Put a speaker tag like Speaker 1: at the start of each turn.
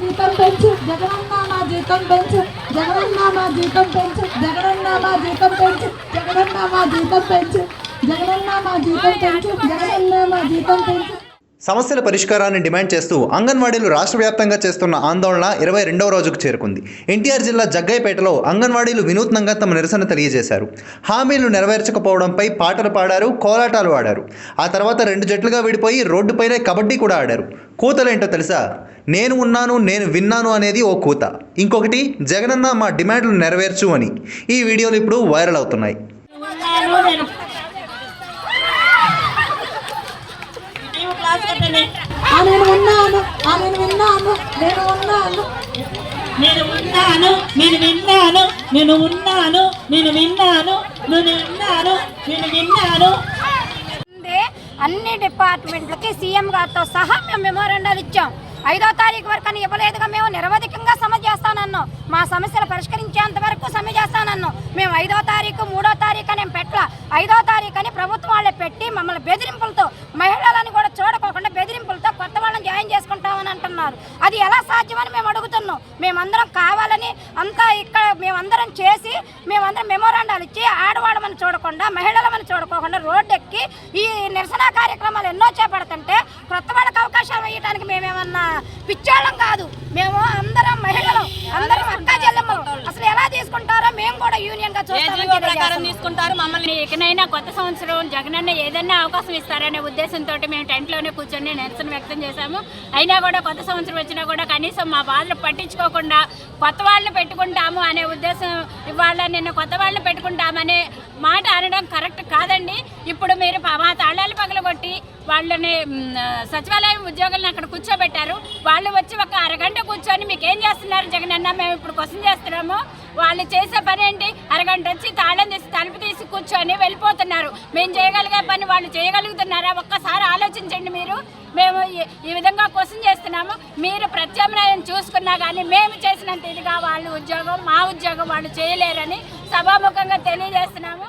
Speaker 1: జీతం పెంచు జగనన్న మా జీతం పెంచు జగనన్న మా జీతం పెంచు జగనన్న మా జీతం పెంచు జగనన్న మా జీతం పెంచు జగనన్న మా జీతం పెంచు జగనన్న మా జీతం పెంచు
Speaker 2: సమస్యల పరిష్కారాన్ని డిమాండ్ చేస్తూ అంగన్వాడీలు రాష్ట్ర వ్యాప్తంగా చేస్తున్న ఆందోళన ఇరవై రెండవ రోజుకు చేరుకుంది. ఎన్టీఆర్ జిల్లా జగ్గైపేటలో అంగన్వాడీలు వినూత్నంగా తమ నిరసన తెలియజేశారు. హామీలు నెరవేర్చకపోవడంపై పాటలు పాడారు కోలాటాలు ఆడారు. ఆ తర్వాత రెండు జట్లుగా విడిపోయి రోడ్డుపైనే కబడ్డీ కూడా ఆడారు. కూతలేంటో తెలుసా? నేను ఉన్నాను నేను విన్నాను అనేది ఓ కూత. ఇంకొకటి జగనన్న మా డిమాండ్లు నెరవేర్చు అని. ఈ వీడియోలు ఇప్పుడు వైరల్ అవుతున్నాయి
Speaker 3: ఉన్నాను నేను
Speaker 1: ఉన్నాను నేను విన్నాను నేను ఉన్నాను.
Speaker 3: నేను ఉన్నాను నేను విన్నాను నేను ఉన్నాను నేను విన్నాను నేను విన్నాను నేను విన్నాను.
Speaker 4: అన్ని డిపార్ట్మెంట్లకి సీఎం గారితో సహా మేము మెమోరాండాలు ఇచ్చాం. ఐదో తారీఖు వరకు అని ఇవ్వలేదుగా మేము నిరవధికంగా సమ్మె చేస్తానన్నాం. మా సమస్యలు పరిష్కరించేంత వరకు సమ్మె చేస్తానన్నాం. మేము ఐదో తారీఖు మూడో తారీఖు అని పెట్టల. ఐదో తారీఖు అని ప్రభుత్వం వాళ్ళే పెట్టి మమ్మల్ని బెదిరింపులతో మహిళలని కూడా చూడకోకుండా బెదిరింపులతో కొత్త వాళ్ళని జాయిన్ చేస్తున్నారు అది ఎలా సాధ్యమని మేము అడుగుతున్నాం. మేమందరం కావాలని అంతా ఇక్కడ మేమందరం చేసి మేమందరం మెమోరాండాలు ఇచ్చి ఆడవాళ్ళమని చూడకుండా మహిళలమని చూడకోకుండా రోడ్డు ఎక్కి ఈ నిరసన కార్యక్రమాలు ఎన్నో చేపడుతుంటే కొత్త వాళ్ళకి అవకాశం ఇవ్వడానికి మేమేమన్నా పిచ్చోళ్ళం కాదు. మేము అందరం మహిళలు. అందరం అక్క చెల్లెమ్మలు అసలు ఎలా తీసుకుంటారో మేము కూడా
Speaker 5: యూనియన్గా ప్రకారం తీసుకుంటారు? మమ్మల్ని ఇకనైనా కొత్త సంవత్సరం జగనన్న ఏదైనా అవకాశం ఇస్తారనే ఉద్దేశంతో మేము టెంట్లోనే కూర్చొని నిరసన వ్యక్తం చేశాము. అయినా కూడా కొత్త సంవత్సరం వచ్చినా కూడా కనీసం మా బాధలు పట్టించుకోకుండా కొత్త వాళ్ళని పెట్టుకుంటాము అనే ఉద్దేశం ఇవాళ నిన్న కొత్త వాళ్ళని పెట్టుకుంటామనే మాట అనడం కరెక్ట్ కాదండి. ఇప్పుడు మీరు మా తాళాలు పగలగొట్టి వాళ్ళని సచివాలయం ఉద్యోగులను అక్కడ కూర్చోబెట్టారు. వాళ్ళు వచ్చి ఒక అరగంట కూర్చొని మీకు ఏం చేస్తున్నారు జగనన్న? మేము ఇప్పుడు క్వశ్చన్ చేస్తున్నాము. వాళ్ళు చేసే పని ఏంటి? అరగంట వచ్చి తాళం తీసి తలుపు తీసి కూర్చొని వెళ్ళిపోతున్నారు. మేము చేయగలిగే పని వాళ్ళు చేయగలుగుతున్నారా? ఒక్కసారి ఆలోచించండి మీరు. మేము ఈ విధంగా క్వశ్చన్ చేస్తున్నాము. మీరు ప్రత్యామ్నాయం చూసుకున్నా కానీ మేము చేసినంత ఇదిగా వాళ్ళు ఉద్యోగం మా ఉద్యోగం వాళ్ళు చేయలేరని సభాముఖంగా తెలియజేస్తున్నాము.